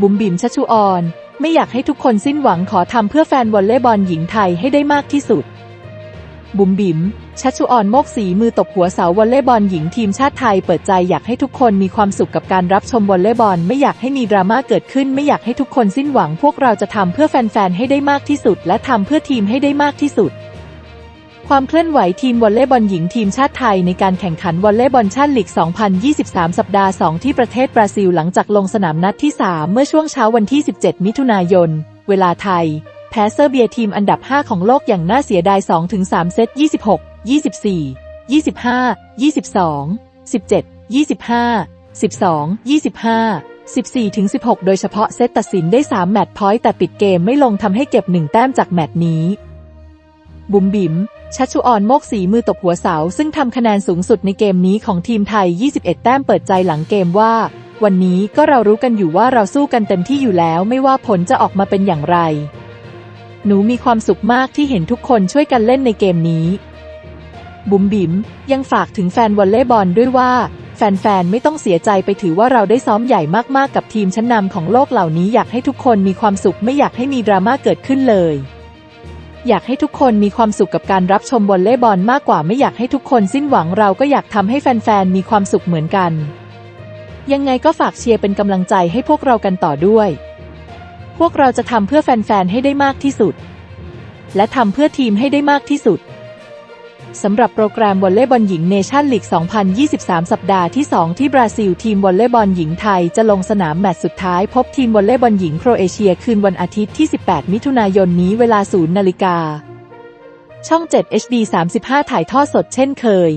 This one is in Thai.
บุ๋มบิ๋มชัชชุออน ไม่อยากให้ทุกคนสิ้นหวังขอทำเพื่อแฟนวอลเลย์บอลหญิงไทยให้ได้มากที่สุด บุ๋มบิ๋มชัชชุออนโมกสีมือตบหัวเสาวอลเลย์บอลหญิงทีมชาติไทยเปิดใจอยากให้ทุกคนมีความสุขกับการรับชมวอลเลย์บอลไม่อยากให้มีดราม่าเกิดขึ้น ไม่อยากให้ทุกคนสิ้นหวังพวกเราจะทำเพื่อแฟนๆให้ได้มากที่สุด และทำเพื่อทีมให้ได้มากที่สุด ความเคลื่อนไหวทีมวอลเลย์บอลหญิงทีมชาติไทยในการแข่งขันวอลเลย์บอลชาติลีก 2023 สัปดาห์ 2 ที่ประเทศบราซิลหลังจากลงสนามนัดที่ 3 เมื่อช่วงเช้าวันที่ 17 มิถุนายน เวลาไทย แพ้เซอร์เบียทีมอันดับ 5 ของโลกอย่างน่าเสียดาย 2-3 เซต 26 24 25 22 17 25 12 25 14 16 โดยเฉพาะเซตตัดสินได้ 3 แมตช์พอยต์แต่ปิดเกมไม่ลงทำให้เก็บ 1 แต้มจากแมตช์นี้ บุ๋มบิ๋ม ชัชชุออนโมกสีมือตบหัวเสา ซึ่งทำคะแนนสูงสุดในเกมนี้ของทีมไทย 21 แต้มเปิดใจหลังเกมว่า วันนี้ก็เรารู้กันอยู่ว่าเราสู้กันเต็มที่อยู่แล้ว ไม่ว่าผลจะออกมาเป็นอย่างไร หนูมีความสุขมากที่เห็นทุกคนช่วยกันเล่นในเกมนี้ บุ๋มบิ๋มยังฝากถึงแฟนวอลเลย์บอลด้วยว่า แฟนๆ ไม่ต้องเสียใจไปถือว่าเราได้ซ้อมใหญ่มากๆ กับทีมชั้นนำของโลกเหล่านี้อยากให้ทุกคนมีความสุขไม่อยากให้มีดราม่าเกิดขึ้นเลย อยากให้ทุกคนมีความสุขกับการรับชมวอลเลย์บอลมากกว่าไม่อยากให้ทุกคนสิ้นหวังเราก็อยากทำให้แฟนๆ มีความสุขเหมือนกัน ยังไงก็ฝากเชียร์เป็นกำลังใจให้พวกเรากันต่อด้วย พวกเราจะทำเพื่อแฟนๆ ให้ได้มากที่สุด และทำเพื่อทีมให้ได้มากที่สุด สำหรับโปรแกรมวอลเลย์บอลหญิงเนชั่นลีก 2023 สัปดาห์ที่ 2 ที่บราซิล ทีมวอลเลย์บอลหญิงไทยจะลงสนามแมตช์สุดท้ายพบทีมวอลเลย์บอลหญิงโครเอเชียคืนวันอาทิตย์ที่ 18 มิถุนายนนี้เวลา 0 นาฬิกา ช่อง 7 HD 35 ถ่ายทอดสดเช่นเคย